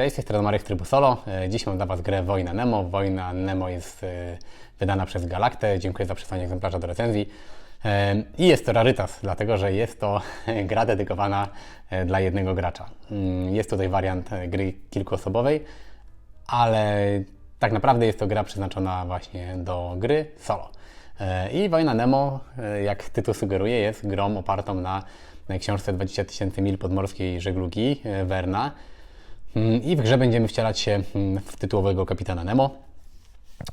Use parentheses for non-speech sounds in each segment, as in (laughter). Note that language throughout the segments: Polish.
Cześć, z tej strony Marek z Trybu Solo. E, Dziś mam dla Was grę Wojna Nemo. Wojna Nemo jest e, wydana przez Galaktę. Dziękuję za przesłanie egzemplarza do recenzji. E, I jest to rarytas, dlatego że jest to (laughs) gra dedykowana dla jednego gracza. Mm, Jest tutaj wariant gry kilkuosobowej, ale tak naprawdę jest to gra przeznaczona właśnie do gry solo. I Wojna Nemo, jak tytuł sugeruje, jest grą opartą na, książce 20 tysięcy mil podmorskiej żeglugi Verna. Mm, I w grze będziemy wcielać się mm, w tytułowego kapitana Nemo,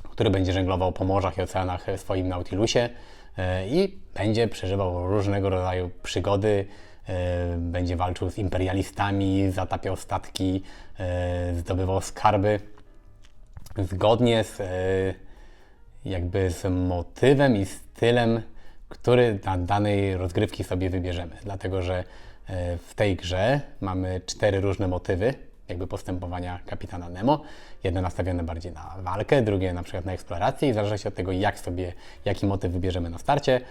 który będzie żeglował po morzach i oceanach w swoim Nautilusie e, i będzie przeżywał różnego rodzaju przygody. e, Będzie walczył z imperialistami, zatapiał statki, e, zdobywał skarby. Zgodnie z, e, jakby z motywem i stylem, który na danej rozgrywki sobie wybierzemy. Dlatego, że e, w tej grze mamy cztery różne motywy jakby postępowania kapitana Nemo. Jedne nastawione bardziej na walkę, drugie na przykład na eksplorację i w zależności od tego, jak sobie, jaki motyw wybierzemy na starcie,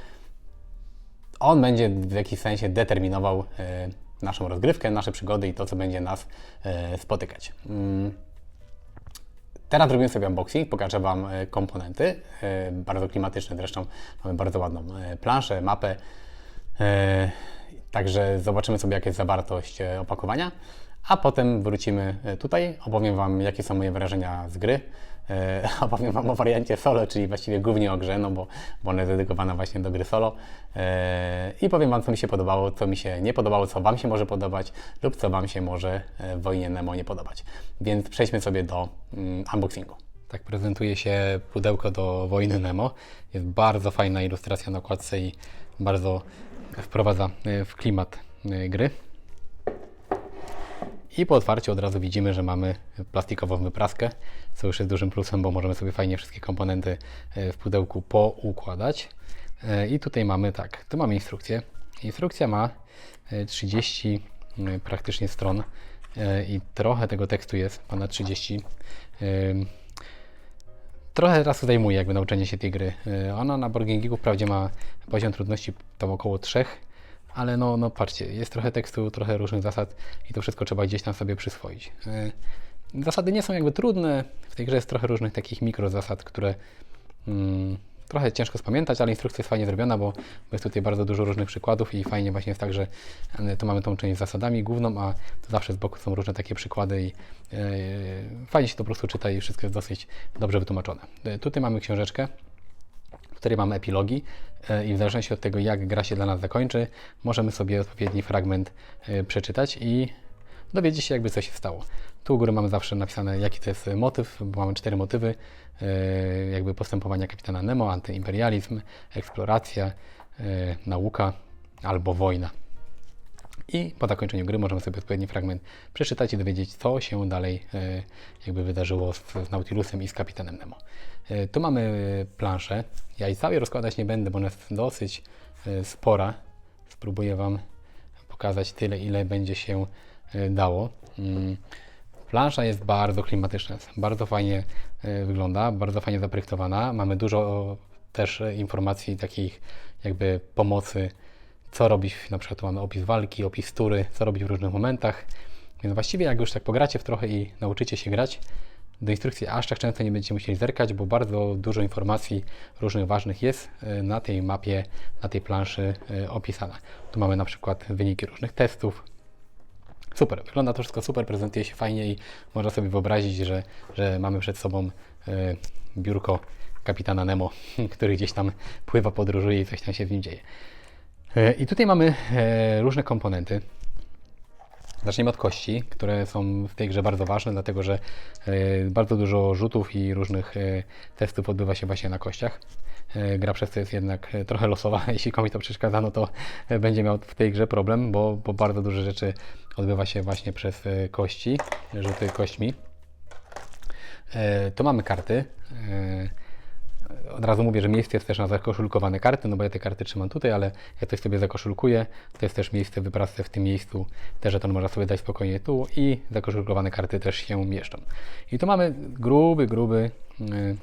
on będzie w jakiś sensie determinował e, naszą rozgrywkę, nasze przygody i to, co będzie nas e, spotykać. Mm. Teraz zrobimy sobie unboxing, pokażę Wam e, komponenty, bardzo klimatyczne zresztą, mamy bardzo ładną planszę, mapę, także zobaczymy sobie jaka jest zawartość opakowania, a potem wrócimy e, tutaj, opowiem Wam jakie są moje wrażenia z gry, e, (laughs) opowiem Wam o wariancie solo, czyli właściwie głównie o grze, no bo, bo ona jest dedykowana właśnie do gry solo e, i powiem Wam co mi się podobało, co mi się nie podobało, co Wam się może podobać lub co Wam się może w Wojnie Nemo nie podobać. Więc przejdźmy sobie do mm, unboxingu. Tak prezentuje się pudełko do Wojny Nemo. Jest bardzo fajna ilustracja na okładce i bardzo wprowadza w klimat gry. I po otwarciu od razu widzimy, że mamy plastikową wypraskę, co już jest dużym plusem, bo możemy sobie fajnie wszystkie komponenty e, w pudełku poukładać. E, I tutaj mamy tak, tu mamy instrukcję. Instrukcja ma e, 30 e, praktycznie stron i trochę tego tekstu jest, ponad 30. Ym, Trochę czasu zajmuje jakby nauczenie się tej gry. Ona na Geeku wprawdzie ma poziom trudności tam około 3, ale no, no patrzcie, jest trochę tekstu, trochę różnych zasad i to wszystko trzeba gdzieś tam sobie przyswoić. E, Zasady nie są jakby trudne, w tej grze jest trochę różnych takich mikrozasad, które mm, trochę ciężko spamiętać, ale instrukcja jest fajnie zrobiona, bo, jest tutaj bardzo dużo różnych przykładów i fajnie właśnie jest tak, że e, tu mamy tą część z zasadami główną, a tu zawsze z boku są różne takie przykłady i e, fajnie się to po prostu czyta i wszystko jest dosyć dobrze wytłumaczone. E, Tutaj mamy książeczkę, w której mamy epilogi e, i w zależności od tego, jak gra się dla nas zakończy, możemy sobie odpowiedni fragment e, przeczytać i dowiedzieć się, jakby co się stało. Tu u góry mamy zawsze napisane, jaki to jest motyw, bo mamy cztery motywy, e, jakby postępowania kapitana Nemo, antyimperializm, eksploracja, nauka albo wojna. I po zakończeniu gry możemy sobie odpowiedni fragment przeczytać i dowiedzieć, co się dalej e, jakby wydarzyło z, z Nautilusem i z kapitanem Nemo. E, tu mamy planszę. Ja jej całej rozkładać nie będę, bo ona jest dosyć e, spora. Spróbuję Wam pokazać tyle, ile będzie się dało. Mm. Plansza jest bardzo klimatyczna, bardzo fajnie wygląda, bardzo fajnie zaprojektowana. Mamy dużo też informacji takich jakby pomocy, co robić, na przykład tu mamy opis walki, opis tury, co robić w różnych momentach. Więc właściwie jak już tak pogracie w trochę i nauczycie się grać, do instrukcji aż tak często nie będziecie musieli zerkać, bo bardzo dużo informacji różnych ważnych jest e, na tej mapie, na tej planszy e, opisane. Tu mamy na przykład wyniki różnych testów, Super, wygląda to wszystko super, prezentuje się fajnie i można sobie wyobrazić, że, że mamy przed sobą e, biurko kapitana Nemo, (laughs) który gdzieś tam pływa, podróżuje i coś tam się w nim dzieje. E, I tutaj mamy e, różne komponenty. Zaczniemy od kości, które są w tej grze bardzo ważne, dlatego że e, bardzo dużo rzutów i różnych testów odbywa się właśnie na kościach. Gra przez to jest jednak trochę losowa. (laughs) Jeśli komuś to przeszkadza, no to będzie miał w tej grze problem, bo, bo bardzo dużo rzeczy odbywa się właśnie przez kości, rzuty kośćmi. To mamy karty. Od razu mówię, że miejsce jest też na zakoszulkowane karty, no bo ja te karty trzymam tutaj, ale jak ktoś sobie zakoszulkuje, to jest też miejsce w w tym miejscu, też że to można sobie dać spokojnie tu i zakoszulkowane karty też się mieszczą. I tu mamy gruby, gruby y,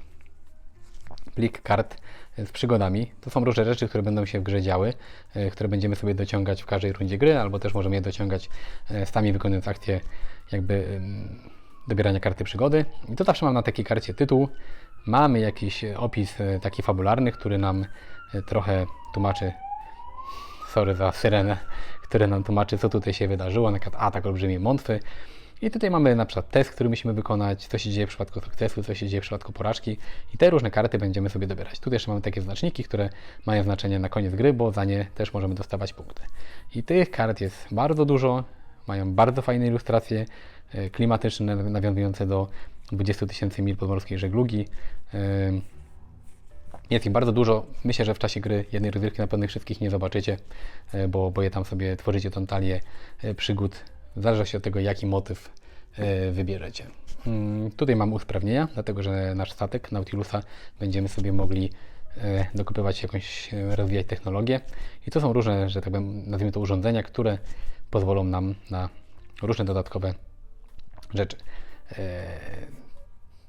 plik kart z przygodami. To są różne rzeczy, które będą się w grze działy, y, które będziemy sobie dociągać w każdej rundzie gry, albo też możemy je dociągać y, sami wykonując akcję jakby dobierania karty przygody. I to zawsze mam na takiej karcie tytuł. Mamy jakiś e, opis e, taki fabularny, który nam e, trochę tłumaczy, sorry za syrenę, (laughs) który nam tłumaczy, co tutaj się wydarzyło, na przykład atak olbrzymiej mątwy. I tutaj mamy na przykład test, który musimy wykonać, co się dzieje w przypadku sukcesu, co się dzieje w przypadku porażki i te różne karty będziemy sobie dobierać. Tutaj jeszcze mamy takie znaczniki, które mają znaczenie na koniec gry, bo za nie też możemy dostawać punkty. I tych kart jest bardzo dużo, mają bardzo fajne ilustracje klimatyczne, nawiązujące do 20 tysięcy mil podmorskiej żeglugi. Jest ich bardzo dużo. Myślę, że w czasie gry jednej rozgrywki na pewno ich wszystkich nie zobaczycie, e, bo, bo je tam sobie tworzycie tą talię e, przygód. W zależności od tego, jaki motyw e, wybierzecie. Mm, Tutaj mam usprawnienia, dlatego że nasz statek Nautilusa będziemy sobie mogli dokupywać jakąś, rozwijać technologię. I to są różne, że tak powiem, nazwijmy to urządzenia, które pozwolą nam na różne dodatkowe rzeczy. E,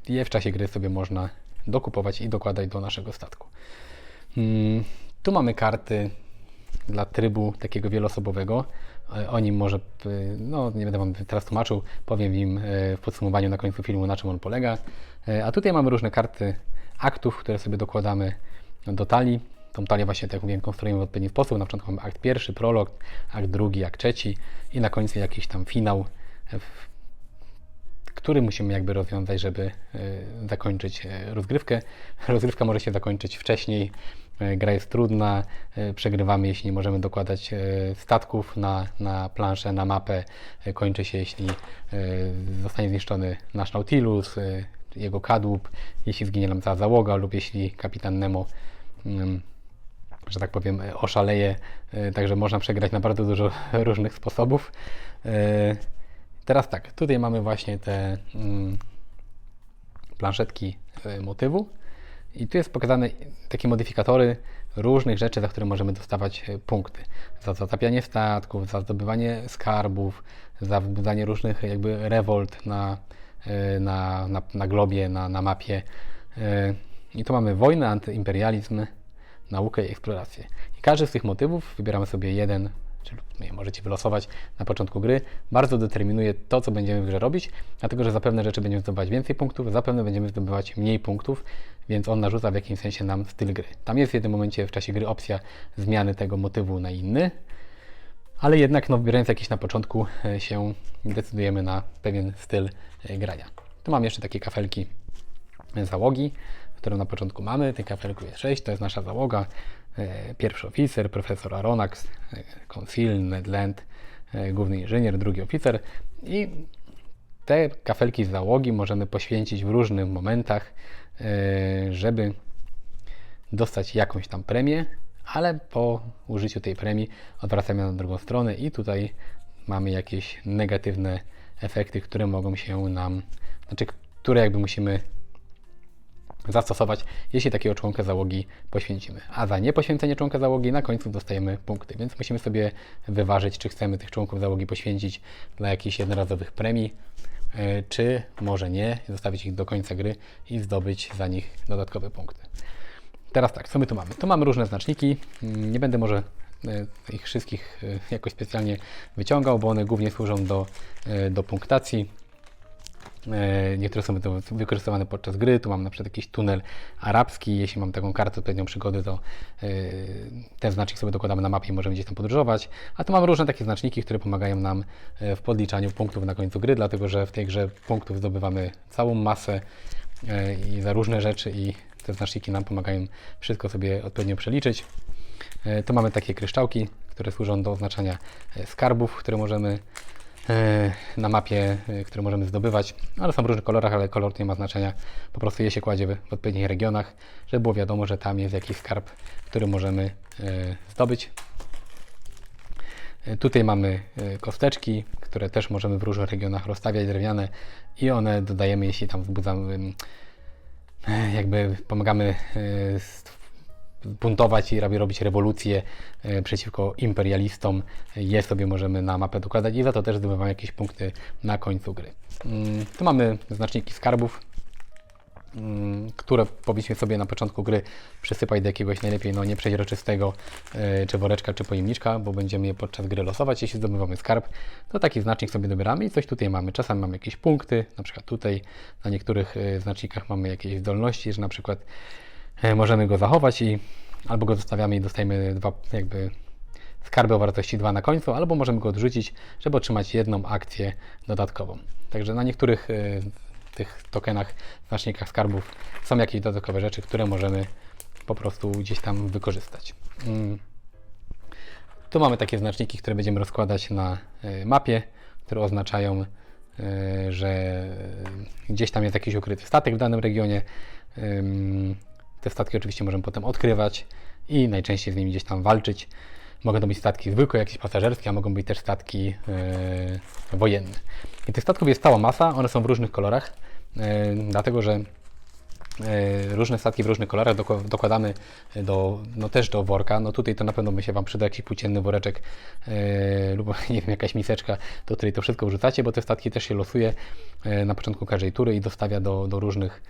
Je w czasie gry sobie można dokupować i dokładać do naszego statku. Mm, Tu mamy karty dla trybu takiego wieloosobowego. E, O nim może, p- no nie będę Wam teraz tłumaczył, powiem e, w podsumowaniu na końcu filmu, na czym on polega. E, A tutaj mamy różne karty aktów, które sobie dokładamy do talii. Tą talię właśnie, tak jak mówiłem, konstruujemy w odpowiedni sposób. Na początku mamy akt pierwszy, prolog, akt drugi, akt trzeci i na końcu jakiś tam finał, e, który musimy jakby rozwiązać, żeby e, zakończyć e, rozgrywkę. Rozgrywka może się zakończyć wcześniej. E, Gra jest trudna, przegrywamy, jeśli nie możemy dokładać statków na, na planszę, na mapę. Kończy się, jeśli zostanie zniszczony nasz Nautilus, jego kadłub, jeśli zginie nam cała załoga lub jeśli kapitan Nemo mm, że tak powiem, oszaleje. Także można przegrać na bardzo dużo (laughs) różnych sposobów. E, Teraz tak, tutaj mamy właśnie te mm, planszetki e, motywu i tu jest pokazane takie modyfikatory różnych rzeczy, za które możemy dostawać e, punkty. Za zatapianie statków, za zdobywanie skarbów, za wzbudzanie różnych jakby rewolt na, e, na, na, na globie, na, na mapie. E, I tu mamy wojnę, antyimperializm, naukę i eksplorację. I każdy z tych motywów wybieramy sobie jeden, czy możecie wylosować na początku gry, bardzo determinuje to, co będziemy w grze robić, dlatego że za pewne rzeczy będziemy zdobywać więcej punktów, zapewne będziemy zdobywać mniej punktów, więc on narzuca w jakimś sensie nam styl gry. Tam jest w jednym momencie w czasie gry opcja zmiany tego motywu na inny, ale jednak no, wybierając jakiś na początku e, się decydujemy na pewien styl e, grania. Tu mam jeszcze takie kafelki załogi, którą na początku mamy. Tych kafelków jest 6, to jest nasza załoga. E, Pierwszy oficer, profesor Aronax, e, konsil, Ned Land, e, główny inżynier, drugi oficer. I te kafelki z załogi możemy poświęcić w różnych momentach, żeby dostać jakąś tam premię, ale po użyciu tej premii odwracamy na drugą stronę i tutaj mamy jakieś negatywne efekty, które mogą się nam, znaczy, które jakby musimy zastosować, jeśli takiego członka załogi poświęcimy. A za niepoświęcenie członka załogi na końcu dostajemy punkty, więc musimy sobie wyważyć, czy chcemy tych członków załogi poświęcić dla jakichś jednorazowych premii, e, czy może nie, zostawić ich do końca gry i zdobyć za nich dodatkowe punkty. Teraz tak, co my tu mamy? Tu mamy różne znaczniki. Mm, Nie będę może e, ich wszystkich e, jakoś specjalnie wyciągał, bo one głównie służą do, do punktacji. E, Niektóre są wy- wykorzystywane podczas gry. Tu mam na przykład jakiś tunel arabski. Jeśli mam taką kartę, odpowiednią przygody, to e, ten znacznik sobie dokładamy na mapie i możemy gdzieś tam podróżować. A tu mam różne takie znaczniki, które pomagają nam e, w podliczaniu punktów na końcu gry, dlatego że w tej grze punktów zdobywamy całą masę i za różne rzeczy i te znaczniki nam pomagają wszystko sobie odpowiednio przeliczyć. Tu mamy takie kryształki, które służą do oznaczania skarbów, które możemy na mapie, e, które możemy zdobywać, ale są w różnych kolorach, ale kolor nie ma znaczenia. Po prostu je się kładzie w odpowiednich regionach, żeby było wiadomo, że tam jest jakiś skarb, który możemy e, zdobyć. E, Tutaj mamy e, kosteczki, które też możemy w różnych regionach rozstawiać, drewniane i one dodajemy, jeśli tam wzbudzamy, e, jakby pomagamy e, buntować i robi- robić rewolucję e, przeciwko imperialistom, je sobie możemy na mapę dokładać i za to też zdobywamy jakieś punkty na końcu gry. Mm, Tu mamy znaczniki skarbów. mm, które powinniśmy sobie na początku gry przysypać do jakiegoś najlepiej no, nieprzeźroczystego e, czy woreczka, czy pojemniczka, bo będziemy je podczas gry losować. Jeśli zdobywamy skarb, to taki znacznik sobie dobieramy i coś tutaj mamy. Czasami mamy jakieś punkty, na przykład tutaj na niektórych e, znacznikach mamy jakieś zdolności, że na przykład możemy go zachować i albo go zostawiamy i dostajemy dwa jakby skarby o wartości 2 na końcu, albo możemy go odrzucić, żeby otrzymać jedną akcję dodatkową. Także na niektórych y, tych tokenach, znacznikach skarbów są jakieś dodatkowe rzeczy, które możemy po prostu gdzieś tam wykorzystać. Mm. Tu mamy takie znaczniki, które będziemy rozkładać na y, mapie, które oznaczają, że gdzieś tam jest jakiś ukryty statek w danym regionie. Te statki oczywiście możemy potem odkrywać i najczęściej z nimi gdzieś tam walczyć. Mogą to być statki zwykłe, jakieś pasażerskie, a mogą być też statki yy, wojenne. I tych statków jest cała masa, one są w różnych kolorach, yy, dlatego że yy, różne statki w różnych kolorach dokładamy do, no też do worka. No tutaj to na pewno by się Wam przyda jakiś płócienny woreczek yy, lub (laughs) nie wiem, jakaś miseczka, do której to wszystko wrzucacie, bo te statki też się losuje yy, na początku każdej tury i dostawia do, do różnych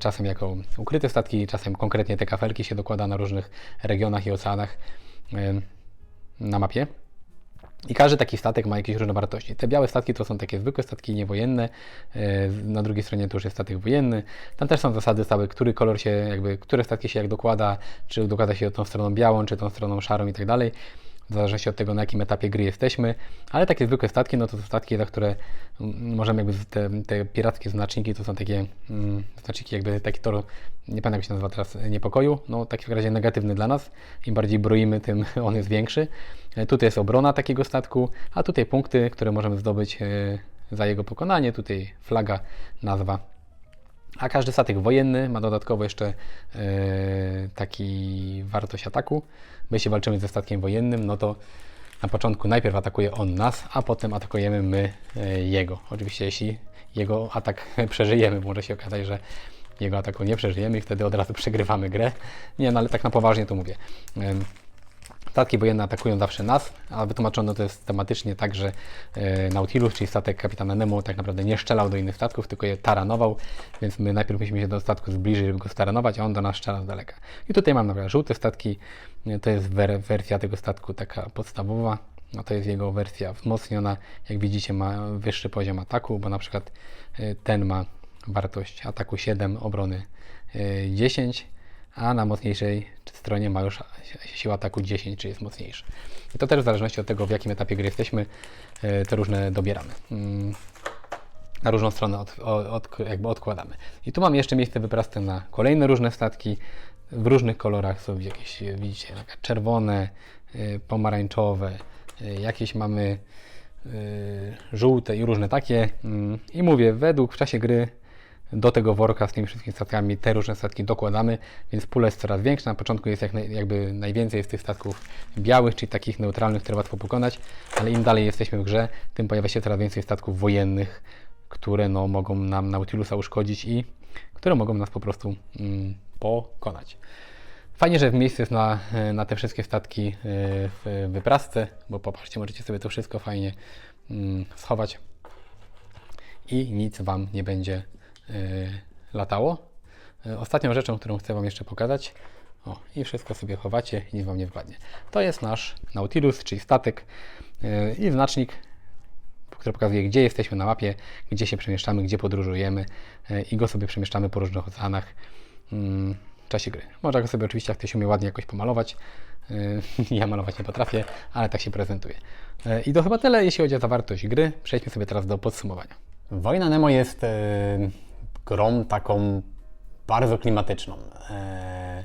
czasem jako ukryte statki, czasem konkretnie te kafelki się dokłada na różnych regionach i oceanach. Yy, na mapie. I każdy taki statek ma jakieś różne wartości. Te białe statki to są takie zwykłe statki niewojenne, e, na drugiej stronie to już jest statek wojenny. Tam też są zasady stałe, który kolor się, jakby, które statki się jak dokłada, czy dokłada się tą stroną białą, czy tą stroną szarą i tak dalej. W zależności od tego, na jakim etapie gry jesteśmy. Ale takie zwykłe statki, no to są statki, za które mm, możemy jakby te, te pirackie znaczniki, to są takie mm, znaczniki jakby taki tor, nie pamiętam jak się nazywa teraz, niepokoju, no taki w razie negatywny dla nas. Im bardziej broimy, tym (laughs) on jest większy. E, Tutaj jest obrona takiego statku, a tutaj punkty, które możemy zdobyć e, za jego pokonanie. Tutaj flaga, nazwa. A każdy statek wojenny ma dodatkowo jeszcze e, taki wartość ataku. Bo jeśli walczymy ze statkiem wojennym, no to na początku najpierw atakuje on nas, a potem atakujemy my e, jego. Oczywiście jeśli jego atak (laughs) przeżyjemy, może się okazać, że jego ataku nie przeżyjemy i wtedy od razu przegrywamy grę. Nie, no ale tak na poważnie to mówię. Em, Statki wojenne atakują zawsze nas, a wytłumaczono to jest tematycznie tak, że e, Nautilus, czyli statek kapitana Nemo, tak naprawdę nie strzelał do innych statków, tylko je taranował, więc my najpierw musimy się do statku zbliżyć, żeby go staranować, a on do nas strzela z daleka. I tutaj mam na przykład żółte statki, e, to jest wer- wersja tego statku taka podstawowa, no to jest jego wersja wzmocniona, jak widzicie ma wyższy poziom ataku, bo na przykład e, ten ma wartość ataku 7, obrony e, 10, a na mocniejszej stronie ma już siłę ataku 10, czy jest mocniejszy. I to też w zależności od tego, w jakim etapie gry jesteśmy, e, te różne dobieramy. Mm, Na różną stronę od, od, jakby odkładamy. I tu mam jeszcze miejsce wypraste na kolejne różne statki. W różnych kolorach są jakieś, widzicie, czerwone, e, pomarańczowe, e, jakieś mamy żółte i różne takie. Mm, I mówię, według w czasie gry do tego worka z tymi wszystkimi statkami te różne statki dokładamy, więc pula jest coraz większa. Na początku jest jak naj, jakby najwięcej jest tych statków białych, czyli takich neutralnych, które łatwo pokonać, ale im dalej jesteśmy w grze, tym pojawia się coraz więcej statków wojennych, które no, mogą nam Nautilusa uszkodzić i które mogą nas po prostu mm, pokonać. Fajnie, że miejsce jest na, na te wszystkie statki y, w wyprasce, bo popatrzcie, możecie sobie to wszystko fajnie mm, schować i nic Wam nie będzie latało. Y, Ostatnią rzeczą, którą chcę Wam jeszcze pokazać, o, i wszystko sobie chowacie i nic Wam nie wpadnie. To jest nasz Nautilus, czyli statek y, i znacznik, który pokazuje, gdzie jesteśmy na mapie, gdzie się przemieszczamy, gdzie podróżujemy y, i go sobie przemieszczamy po różnych oceanach mm, w czasie gry. Można go sobie oczywiście, jak ktoś umie ładnie jakoś pomalować. Y, (laughs) Ja malować nie potrafię, ale tak się prezentuje. Y, I to chyba tyle, jeśli chodzi o zawartość gry. Przejdźmy sobie teraz do podsumowania. Wojna Nemo jest grą taką bardzo klimatyczną. E,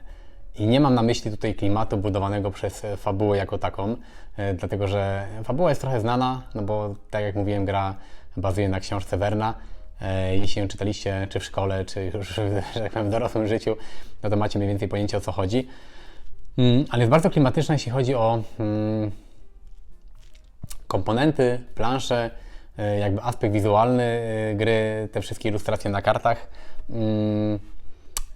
I nie mam na myśli tutaj klimatu budowanego przez fabułę jako taką, e, dlatego że fabuła jest trochę znana, no bo tak jak mówiłem, gra bazuje na książce Werna. E, Jeśli ją czytaliście, czy w szkole, czy już (laughs) że tak w dorosłym życiu, no to macie mniej więcej pojęcie o co chodzi. Mm, Ale jest bardzo klimatyczna, jeśli chodzi o mm, komponenty, plansze, jakby aspekt wizualny e, gry, te wszystkie ilustracje na kartach. Mm,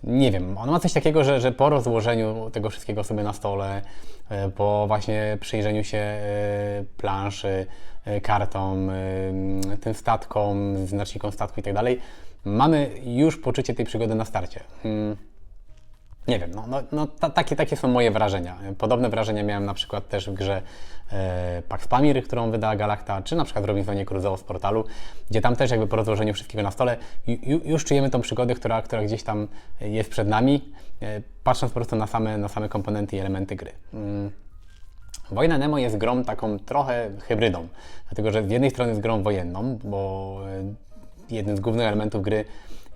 Nie wiem, ona ma coś takiego, że, że po rozłożeniu tego wszystkiego sobie na stole, e, po właśnie przyjrzeniu się e, planszy, e, kartom, e, tym statkom, znacznikom statku i tak dalej, mamy już poczucie tej przygody na starcie. Mm. Nie wiem, no, no, no ta, takie, takie są moje wrażenia. Podobne wrażenia miałem na przykład też w grze e, Pax Pamir, którą wydała Galacta, czy na przykład Robinsonie Crusoe z portalu, gdzie tam też jakby po rozłożeniu wszystkiego na stole ju, już czujemy tą przygodę, która, która gdzieś tam jest przed nami, e, patrząc po prostu na same, na same komponenty i elementy gry. Mm. Wojna Nemo jest grą taką trochę hybrydą, dlatego że z jednej strony jest grą wojenną, bo e, jednym z głównych elementów gry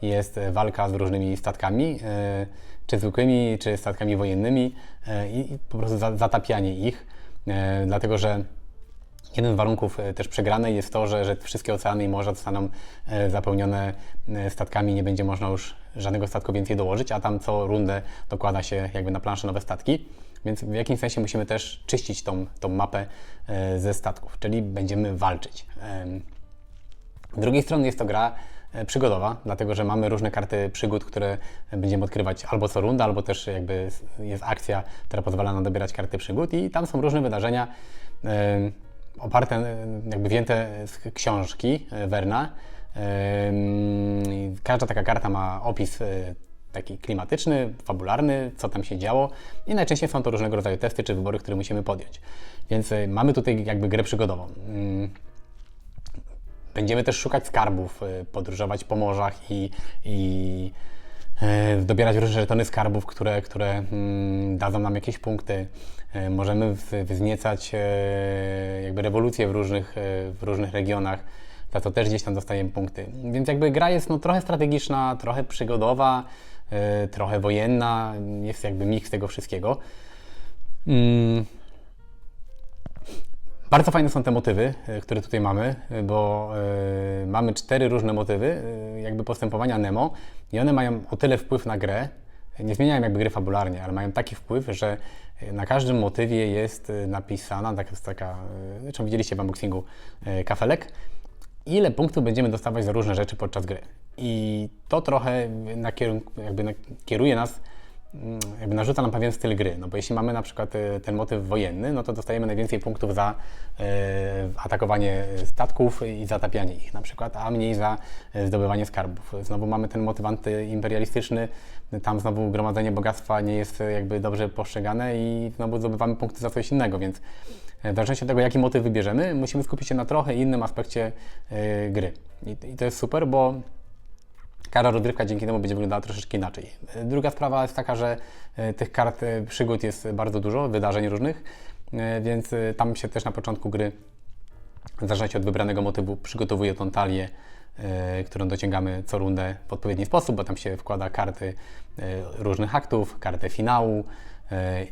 jest walka z różnymi statkami, e, czy zwykłymi, czy statkami wojennymi e, i po prostu zatapianie ich, dlatego że Jednym z warunków też przegranej jest to, że, że wszystkie oceany i morza zostaną zapełnione statkami, nie będzie można już żadnego statku więcej dołożyć, a tam co rundę dokłada się jakby na planszę nowe statki. Więc w jakimś sensie musimy też czyścić tą, tą mapę e, ze statków, czyli będziemy walczyć. Z drugiej strony jest to gra e, przygodowa, dlatego że mamy różne karty przygód, które będziemy odkrywać albo co runda, albo też jakby jest akcja, która pozwala nam dobierać karty przygód i tam są różne wydarzenia oparte, e, jakby wzięte z książki Werna. Każda taka karta ma opis taki klimatyczny, fabularny, co tam się działo i najczęściej są to różnego rodzaju testy czy wybory, które musimy podjąć. Więc mamy tutaj jakby grę przygodową. Mm. Będziemy też szukać skarbów, y, podróżować po morzach i, i y, dobierać różne żetony skarbów, które, które mm, dadzą nam jakieś punkty. Możemy wzniecać jakby rewolucje w różnych, w różnych regionach za to też gdzieś tam dostajemy punkty. Więc jakby gra jest no, trochę strategiczna, trochę przygodowa, trochę wojenna, jest jakby miks tego wszystkiego. Bardzo fajne są te motywy, e, które tutaj mamy, bo y, mamy cztery różne motywy jakby postępowania Nemo i one mają o tyle wpływ na grę, nie zmieniają jakby gry fabularnie, ale mają taki wpływ, że na każdym motywie jest napisana, tak, taka, zresztą widzieliście w unboxingu kafelek, ile punktów będziemy dostawać za różne rzeczy podczas gry. I to trochę jakby kieruje nas, jakby narzuca nam pewien styl gry. No bo jeśli mamy na przykład e, ten motyw wojenny, no to dostajemy najwięcej punktów za e, atakowanie statków i zatapianie ich na przykład, a mniej za e, zdobywanie skarbów. Znowu mamy ten motyw antyimperialistyczny, tam znowu gromadzenie bogactwa nie jest jakby dobrze postrzegane i znowu zdobywamy punkty za coś innego, więc w zależności od tego, jaki motyw wybierzemy, musimy skupić się na trochę innym aspekcie gry. I to jest super, bo Każda rozgrywka dzięki temu będzie wyglądała troszeczkę inaczej. Druga sprawa jest taka, że e, tych kart e, przygód jest bardzo dużo, wydarzeń różnych, e, więc tam się też na początku gry, w zależności od wybranego motywu, przygotowuje tą talię, którą dociągamy co rundę w odpowiedni sposób, bo tam się wkłada karty różnych aktów, kartę finału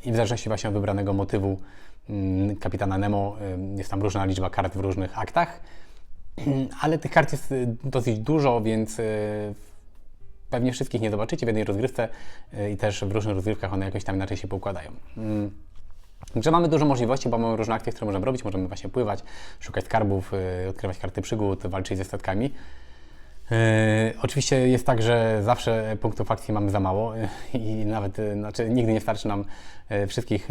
i w zależności właśnie od wybranego motywu mm, kapitana Nemo jest tam różna liczba kart w różnych aktach, (clears throat) ale tych kart jest dosyć dużo, więc pewnie wszystkich nie zobaczycie w jednej rozgrywce y, i też w różnych rozgrywkach one jakoś tam inaczej się poukładają. Mm. Że mamy dużo możliwości, bo mamy różne akcje, które możemy robić. Możemy właśnie pływać, szukać skarbów, y, odkrywać karty przygód, walczyć ze statkami. Yy, oczywiście jest tak, że zawsze punktów akcji mamy za mało i nawet, znaczy nigdy nie starczy nam wszystkich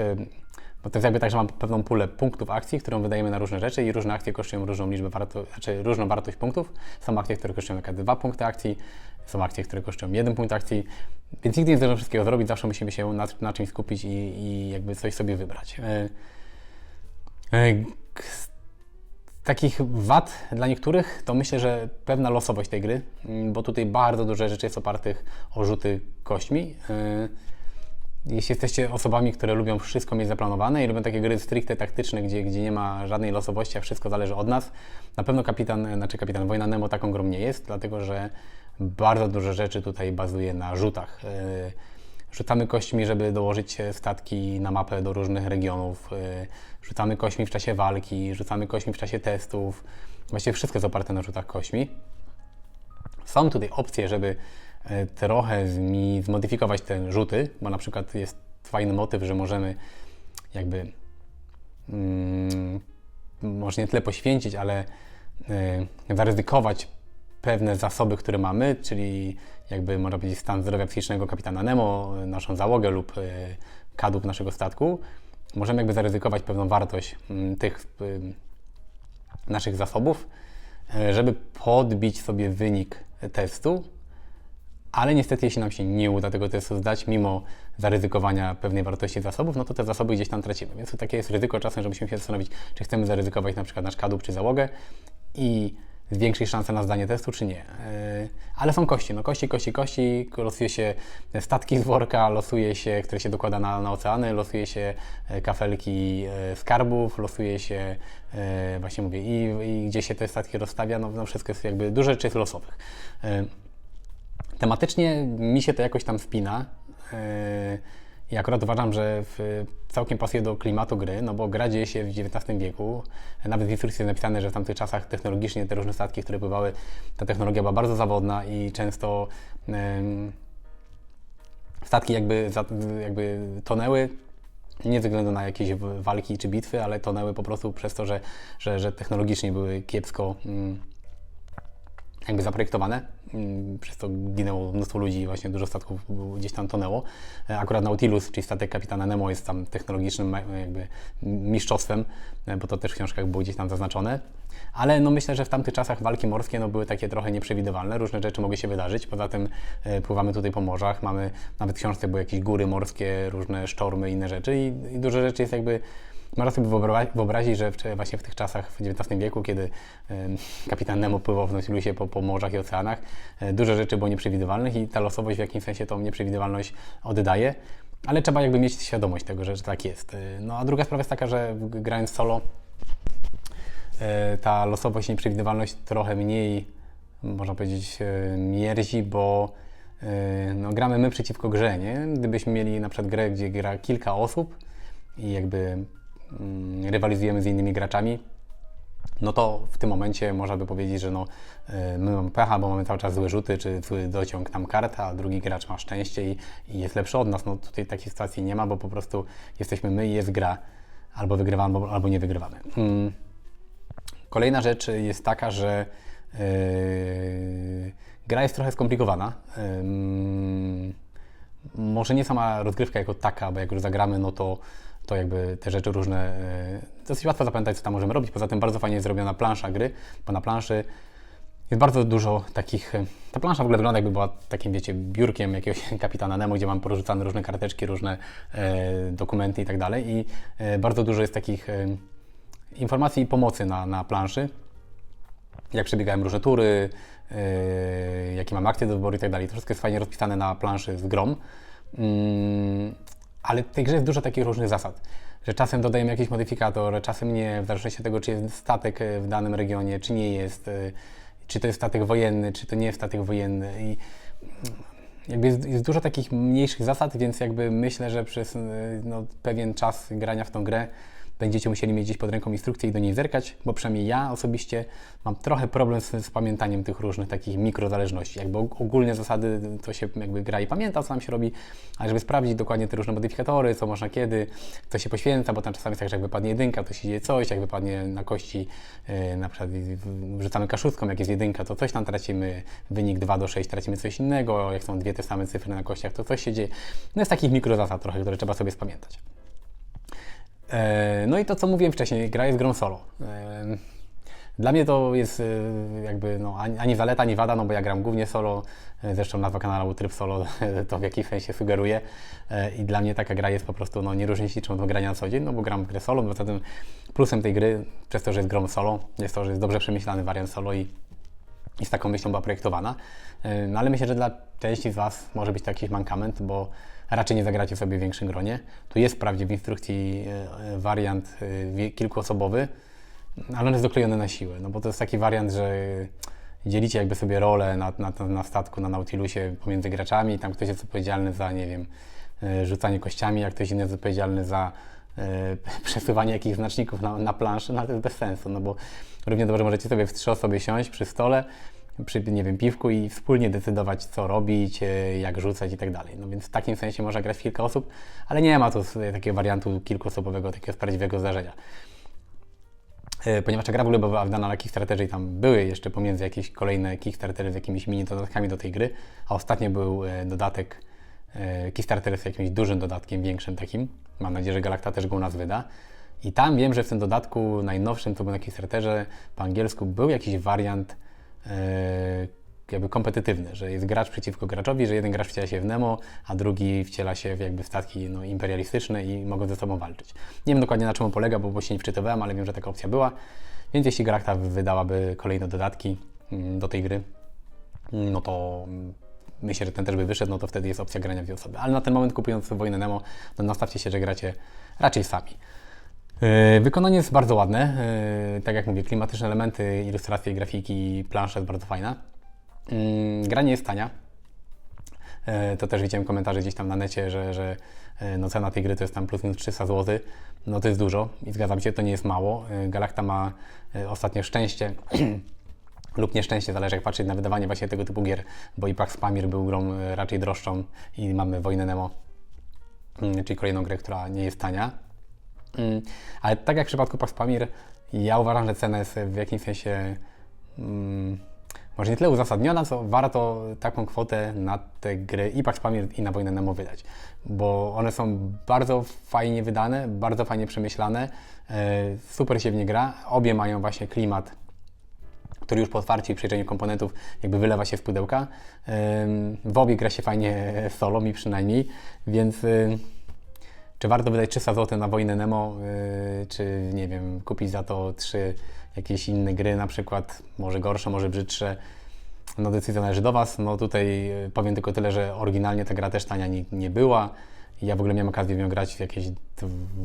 bo to jest jakby tak, że mam pewną pulę punktów akcji, którą wydajemy na różne rzeczy i różne akcje kosztują różną liczbę warto, znaczy różną wartość punktów. Są akcje, które kosztują na przykład dwa punkty akcji, są akcje, które kosztują jeden punkt akcji, więc nigdy nie zdążymy wszystkiego zrobić, zawsze musimy się na, na czymś skupić i, i, jakby coś sobie wybrać. E, e, takich wad dla niektórych to myślę, że pewna losowość tej gry, bo tutaj bardzo dużo rzeczy jest opartych o rzuty kośćmi. Jeśli jesteście osobami, które lubią wszystko mieć zaplanowane i lubią takie gry stricte taktyczne, gdzie, gdzie nie ma żadnej losowości, a wszystko zależy od nas, na pewno kapitan, znaczy kapitan Wojna Nemo taką grą nie jest, dlatego że bardzo dużo rzeczy tutaj bazuje na rzutach. E, rzucamy kośćmi, żeby dołożyć statki na mapę do różnych regionów. E, rzucamy kośćmi w czasie walki, rzucamy kośćmi w czasie testów. Właściwie wszystko jest oparte na rzutach kośćmi. Są tutaj opcje, żeby trochę mi zmodyfikować te rzuty, bo na przykład jest fajny motyw, że możemy jakby mm, może nie tyle poświęcić, ale y, zaryzykować pewne zasoby, które mamy, czyli jakby można powiedzieć stan zdrowia psychicznego kapitana Nemo, naszą załogę lub y, kadłub naszego statku. Możemy jakby zaryzykować pewną wartość y, tych naszych zasobów e, żeby podbić sobie wynik testu, ale niestety, jeśli nam się nie uda tego testu zdać, mimo zaryzykowania pewnej wartości zasobów, no to te zasoby gdzieś tam tracimy. Więc to takie jest ryzyko czasem, żebyśmy się zastanowić, czy chcemy zaryzykować na przykład nasz kadłub czy załogę i zwiększyć szansę na zdanie testu, czy nie. Yy, Ale są kości, no kości, kości, kości, losuje się statki z worka, losuje się, które się dokłada na, na oceany, losuje się e, kafelki e, skarbów, losuje się, e, właśnie mówię, i, i gdzie się te statki rozstawia, no, no wszystko jest jakby, dużo rzeczy jest losowych. Yy, Tematycznie mi się to jakoś tam wpina. Yy, I akurat uważam, że całkiem pasuje do klimatu gry, no bo gra dzieje się w XIX wieku. Nawet w instrukcji jest napisane, że w tamtych czasach technologicznie te różne statki, które pływały, ta technologia była bardzo zawodna i często yy, statki jakby, jakby tonęły nie ze względu na jakieś walki czy bitwy, ale tonęły po prostu przez to, że, że, że technologicznie były kiepsko mm, jakby zaprojektowane, mm, przez to ginęło mnóstwo ludzi właśnie dużo statków gdzieś tam tonęło. E, Akurat Nautilus, czyli statek kapitana Nemo jest tam technologicznym ma- jakby mistrzostwem, e, bo to też w książkach było gdzieś tam zaznaczone. Ale no myślę, że w tamtych czasach walki morskie no były takie trochę nieprzewidywalne, różne rzeczy mogły się wydarzyć. Poza tym e, pływamy tutaj po morzach, mamy nawet w książce były jakieś góry morskie, różne sztormy, inne rzeczy i, i dużo rzeczy jest jakby można sobie wyobra- wyobrazić, że właśnie w tych czasach w XIX wieku, kiedy kapitan Nemo pływał w Nautilusie po, po morzach i oceanach, e, dużo rzeczy było nieprzewidywalnych i ta losowość w jakimś sensie tą nieprzewidywalność oddaje, ale trzeba jakby mieć świadomość tego, że, że tak jest. E, No a druga sprawa jest taka, że grając solo e, ta losowość i nieprzewidywalność trochę mniej, można powiedzieć, mierzi, bo no, gramy my przeciwko grze, nie? Gdybyśmy mieli na przykład grę, gdzie gra kilka osób i jakby rywalizujemy z innymi graczami, no to w tym momencie można by powiedzieć, że no, e, my mamy pecha, bo mamy cały czas złe rzuty, czy zły dociąg nam karta, a drugi gracz ma szczęście i, i jest lepszy od nas. No tutaj takiej sytuacji nie ma, bo po prostu jesteśmy my i jest gra. Albo wygrywamy, albo, albo nie wygrywamy. Mm. Kolejna rzecz jest taka, że yy, gra jest trochę skomplikowana. Ym, może nie sama rozgrywka jako taka, bo jak już zagramy, no to, to jakby te rzeczy różne, yy, dosyć łatwo zapamiętać, co tam możemy robić. Poza tym bardzo fajnie jest zrobiona plansza gry, bo na planszy jest bardzo dużo takich. e, Ta plansza w ogóle wygląda jakby była takim, wiecie, biurkiem jakiegoś (laughs) kapitana Nemo, gdzie mam porzucane różne karteczki, różne e, dokumenty i tak dalej. I e, bardzo dużo jest takich e, informacji i pomocy na, na planszy. Jak przebiegają różne tury, e, jakie mamy akcje do wyboru i tak dalej. To wszystko jest fajnie rozpisane na planszy z grom. Mm, ale w tej grze jest dużo takich różnych zasad, że czasem dodajemy jakiś modyfikator, czasem nie, w zależności od tego, czy jest statek e, w danym regionie, czy nie jest, e, czy to jest statek wojenny, czy to nie jest statek wojenny. I jakby jest, jest dużo takich mniejszych zasad, więc jakby myślę, że przez e, no, pewien czas grania w tą grę będziecie musieli mieć gdzieś pod ręką instrukcję i do niej zerkać, bo przynajmniej ja osobiście mam trochę problem z, z pamiętaniem tych różnych takich mikrozależności. Jakby og- ogólnie zasady to się jakby gra i pamięta, co tam się robi, ale żeby sprawdzić dokładnie te różne modyfikatory, co można kiedy, co się poświęca, bo tam czasami jest tak, że jak wypadnie jedynka, to się dzieje coś, jak wypadnie na kości, yy, na przykład wrzucamy kaszustką, jak jest jedynka, to coś tam tracimy, wynik 2 do 6 tracimy coś innego, jak są dwie te same cyfry na kościach, to coś się dzieje. No jest takich mikrozasad trochę, które trzeba sobie spamiętać. E, No i to, co mówiłem wcześniej, gra jest grą solo. E, Dla mnie to jest e, jakby no, ani zaleta, ani wada, no bo ja gram głównie solo. Zresztą nazwa kanału Tryb Solo (laughs) to w jakiś sensie sugeruje. I dla mnie taka gra jest po prostu no, nie różni się niczym od grania na co dzień, no bo gram w grę solo. Poza tym plusem tej gry, przez to, że jest grą solo, jest to, że jest dobrze przemyślany wariant solo i i z taką myślą była projektowana. No ale myślę, że dla części z Was może być to jakiś mankament, bo raczej nie zagracie sobie w większym gronie. Tu jest wprawdzie w instrukcji yy, wariant yy, wie- kilkuosobowy, ale on jest doklejony na siłę, no bo to jest taki wariant, że dzielicie jakby sobie rolę na, na, na statku, na Nautilusie pomiędzy graczami, tam ktoś jest odpowiedzialny za, nie wiem, rzucanie kościami, a ktoś inny jest odpowiedzialny za (laughs) przesuwanie jakichś znaczników na, na planszy, no ale to jest bez sensu, no bo równie dobrze możecie sobie w trzy osoby siąść przy stole, przy, nie wiem, piwku i wspólnie decydować, co robić, yy, jak rzucać i tak dalej. No więc w takim sensie można grać kilka osób, ale nie ma tu takiego wariantu kilkuosobowego, takiego prawdziwego zdarzenia. E, ponieważ ta gra w ogóle była wydana na Kickstarterze i tam były jeszcze pomiędzy jakieś kolejne Kickstartery z jakimiś mini dodatkami do tej gry, a ostatnio był e, dodatek e, Kickstarter z jakimś dużym dodatkiem, większym takim. Mam nadzieję, że Galacta też go u nas wyda. I tam wiem, że w tym dodatku najnowszym, co był na Kickstarterze, po angielsku był jakiś wariant e, jakby kompetytywny, że jest gracz przeciwko graczowi, że jeden gracz wciela się w Nemo, a drugi wciela się w jakby statki no, imperialistyczne i mogą ze sobą walczyć. Nie wiem dokładnie na czym polega, bo, bo się nie wczytywałem, ale wiem, że taka opcja była. Więc jeśli Galacta wydałaby kolejne dodatki mm, do tej gry, mm, no to mm, myślę, że ten też by wyszedł, no to wtedy jest opcja grania w dwie osoby. Ale na ten moment kupując Wojnę Nemo, no nastawcie się, że gracie raczej sami. Yy, Wykonanie jest bardzo ładne, yy, tak jak mówię, klimatyczne elementy, ilustracje, grafiki, plansza jest bardzo fajna. Yy, Granie jest tania. Yy, To też widziałem komentarze gdzieś tam na necie, że, że no cena tej gry to jest tam plus minus 300 zł. No to jest dużo i zgadzam się, to nie jest mało. Galacta ma ostatnio szczęście (clears throat) lub nieszczęście, zależy jak patrzeć na wydawanie właśnie tego typu gier, bo i Pax Pamir był grą raczej droższą i mamy Wojnę Nemo, yy, czyli kolejną grę, która nie jest tania. Mm, Ale tak jak w przypadku Pax Pamir, ja uważam, że cena jest w jakimś sensie mm, może nie tyle uzasadniona, co warto taką kwotę na te gry i Pax Pamir i na Wojnę Nemo wydać, bo one są bardzo fajnie wydane, bardzo fajnie przemyślane, e, super się w nie gra, obie mają właśnie klimat który już po otwarciu i przejrzeniu komponentów jakby wylewa się w pudełka. W obie gra się fajnie (laughs) solo, mi przynajmniej, więc y, czy warto wydać 300 zł na Wojnę Nemo, y, czy nie wiem, kupić za to trzy jakieś inne gry, na przykład może gorsze, może brzydsze. No decyzja należy do Was. No tutaj y, powiem tylko tyle, że oryginalnie ta gra też tania nie, nie była. Ja w ogóle miałem okazję w nią grać jakieś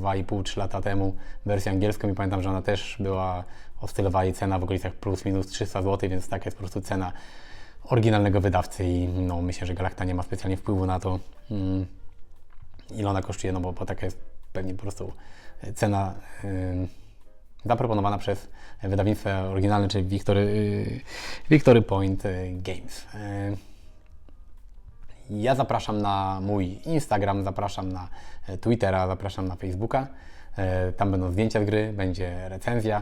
2,5-3 lata temu wersję angielską i pamiętam, że ona też była, oscylowała jej cena w okolicach plus minus 300 zł, więc taka jest po prostu cena oryginalnego wydawcy i no myślę, że Galacta nie ma specjalnie wpływu na to, mm, ile ona kosztuje, no bo, bo taka jest pewnie po prostu cena ym, zaproponowana przez wydawnictwo oryginalne, czyli Victory, y, Victory Point y, Games. Ja zapraszam na mój Instagram, zapraszam na e, Twittera, zapraszam na Facebooka. E, Tam będą zdjęcia z gry, będzie recenzja.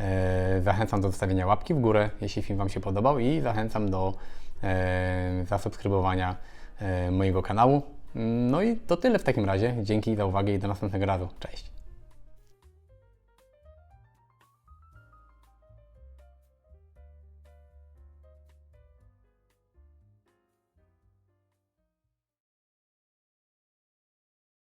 E, Zachęcam do zostawienia łapki w górę, jeśli film Wam się podobał i zachęcam do e, zasubskrybowania e, mojego kanału. No i to tyle w takim razie. Dzięki za uwagę i do następnego razu. Cześć.